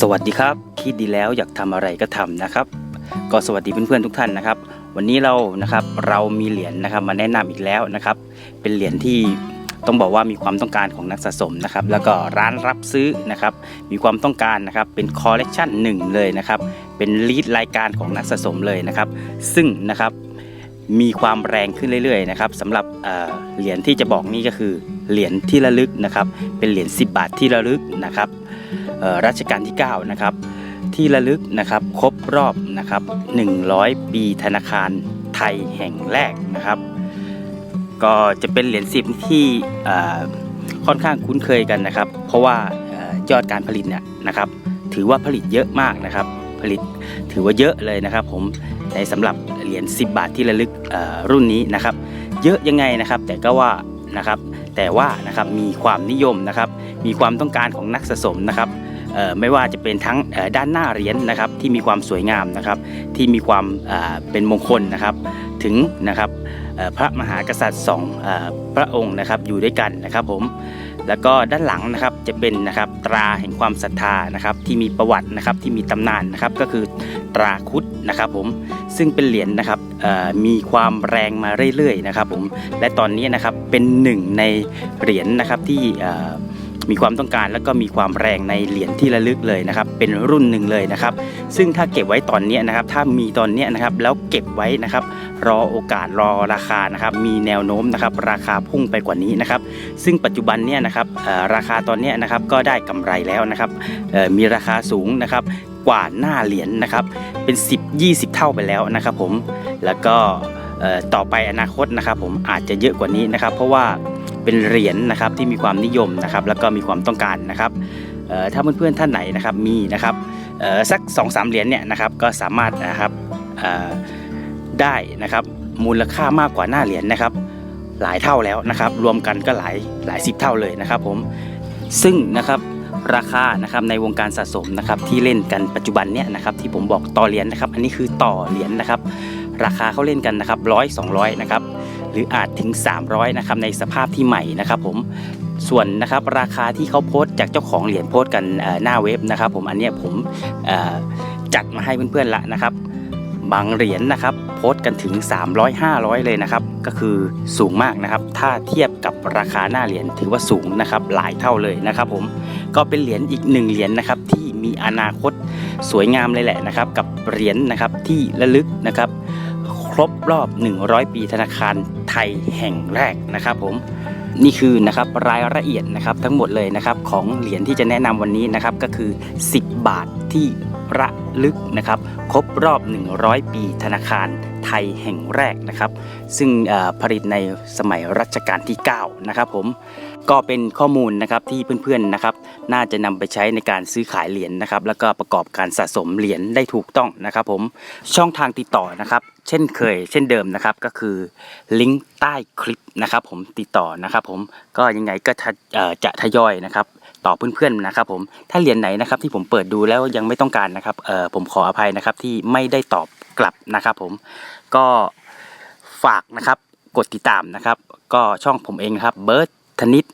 สวัสดีครับคิดดีแล้วอยากทำอะไรก็ทำนะครับ ก็สวัสดีเพื่อนๆทุกท่านนะครับ วันนี้เรานะครับเรามีเหรียญนะครับมาแนะนำอีกแล้วนะครับ เป็นเหรียญที่ต้องบอกว่ามีความต้องการของนักสะสมนะครับ แล้วก็ร้านรับซื้อนะครับ มีความต้องการนะครับเป็นคอลเลกชันหนึ่งเลยนะครับ เป็นลีดรายการของนักสะสมเลยนะครับ ซึ่งนะครับมีความแรงขึ้นเรื่อยๆนะครับสำหรับเหรียญที่จะบอกนี่ก็คือเหรียญที่ระลึกนะครับ เป็นเหรียญ10 บาทที่ระลึกนะครับ รัชกาลที่ 9 นะครับ ที่ระลึกนะครับครบรอบนะครับ 100 ปีธนาคารไทยแห่งแรกนะครับ ก็จะเป็นเหรียญสิบที่ค่อนข้างคุ้นเคยกันนะครับ เพราะว่าอยอดการผลิตเนี่ยนะครับถือว่าผลิตเยอะมากนะครับ ผลิตถือว่าเยอะเลยนะครับ ผมในสำหรับเหรียญ10 บาทที่ระลึกรุ่นนี้นะครับ เยอะยังไงนะครับ แต่ก็ว่านะครับแต่ว่านะครับมีความนิยมนะครับ มีความต้องการของนักสะสมนะครับ ไม่ว่าจะเป็นทั้งด้านหน้าเหรียญนะครับที่มีความสวยงามนะครับที่มีความเป็นมงคลนะครับถึงนะครับพระมหากษัตริย์สองอพระองค์นะครับอยู่ด้วยกันนะครับผมแล้วก็ด้านหลังนะครับจะเป็นนะครับตราแห่งความศรัทธานะครับที่มีประวัตินะครับที่มีตำนานนะครับก็คือตราคุดนะครับผมซึ่งเป็นเหรียญนะครับมีความแรงมาเรื่อยๆนะครับผมและตอนนี้นะครับเป็นหนึ่งในเหรียญนะครับที่ มีความต้องการแล้วก็มีความแรงในเหรียญที่ระลึกเลยนะครับเป็นรุ่นหนึ่งเลยนะครับ ซึ่งถ้าเก็บไว้ตอนนี้นะครับถ้ามีตอนนี้นะครับแล้วเก็บไว้นะครับรอโอกาสรอราคานะครับมีแนวโน้มนะครับราคาพุ่งไปกว่านี้นะครับ ซึ่งปัจจุบันเนี่ยนะครับราคาตอนนี้นะครับก็ได้กำไรแล้วนะครับมีราคาสูงนะครับกว่าหน้าเหรียญนะครับเป็น 10 20 เท่าไปแล้วนะครับผมแล้วก็ต่อไปอนาคตนะครับผมอาจจะเยอะกว่านี้นะครับ เพราะว่า เป็นเหรียญนะครับที่มีความนิยมนะครับแล้วก็มีความต้องการนะครับถ้าเพื่อนๆท่านไหนนะครับมีนะครับสัก2อสเหรียญเนี่ยนะครับก็สามารถนะครับได้นะครับมูลค่ามากกว่าหน้าเหรียญนะครับ หลายเท่าแล้วนะครับ รวมกันก็หลายหลายสิบเท่าเลยนะครับผมซึ่งนะครับราคานะครับในวงการสะสมนะครับที่เล่นกันปัจจุบันเนี่ยนะครับที่ผมบอกต่อเหรียญนะครับ อันนี้คือต่อเหรียญนะครับ ราคาเขาเล่นกันนะครับร้อยสองร้อยนะครับ รืออาจถึง 300นะครับในสภาพที่ใหม่นะครับผมส่วนนะครับราคาที่เขาโพสต์จากเจ้าของเหรียญโพสต์กันหน้าเว็บนะครับ ผมอันนี้ผมจัดมาให้เพื่อนๆละนะครับ บางเหรียญนะครับ โพสต์กันถึง 300 500 เลยนะครับ ก็คือสูงมากนะครับ ถ้าเทียบกับราคาหน้าเหรียญถือว่าสูงนะครับ หลายเท่าเลยนะครับผมก็เป็นเหรียญอีกหนึ่งเหรียญนะครับที่มีอนาคตสวยงามเลยแหละนะครับ กับเหรียญนะครับที่ระลึกนะครับ ครบรอบ 100 ปีธนาคารไทยแห่งแรกนะครับผมนี่คือนะครับรายละเอียดนะครับทั้งหมดเลยนะครับของเหรียญที่จะแนะนำวันนี้นะครับก็คือ 10 บาทที่ระลึกนะครับครบรอบ 100 ปีธนาคาร ไทยแห่งแรกนะครับ ซึ่งผลิตในสมัยรัชกาลที่9นะครับผมก็เป็นข้อมูลนะครับที่เพื่อนๆนะครับ น่าจะนำไปใช้ในการซื้อขายเหรียญนะครับ แล้วก็ประกอบการสะสมเหรียญได้ถูกต้องนะครับ ผมช่องทางติดต่อนะครับ เช่นเคย เช่นเดิมนะครับก็คือลิงก์ใต้คลิปนะครับ ผมติดต่อนะครับ ผมก็ยังไงก็จะทยอยนะครับต่อเพื่อนๆนะครับผมถ้าเหรียญไหนนะครับที่ผมเปิดดูแล้วยังไม่ต้องการนะครับผมขออภัยนะครับที่ไม่ได้ตอบ กลับนะครับผมก็ฝากนะครับกดติดตามนะครับ ก็ช่องผมเองครับเบิร์ตธนิต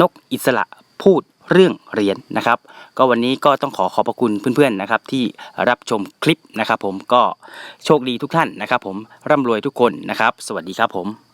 นกอิสระพูดเรื่องเหรียญนะครับ ก็วันนี้ก็ต้องขอขอบพระคุณเพื่อนๆนะครับ ที่รับชมคลิปนะครับ ผมก็โชคดีทุกท่านนะครับ ผมร่ำรวยทุกคนนะครับ สวัสดีครับผม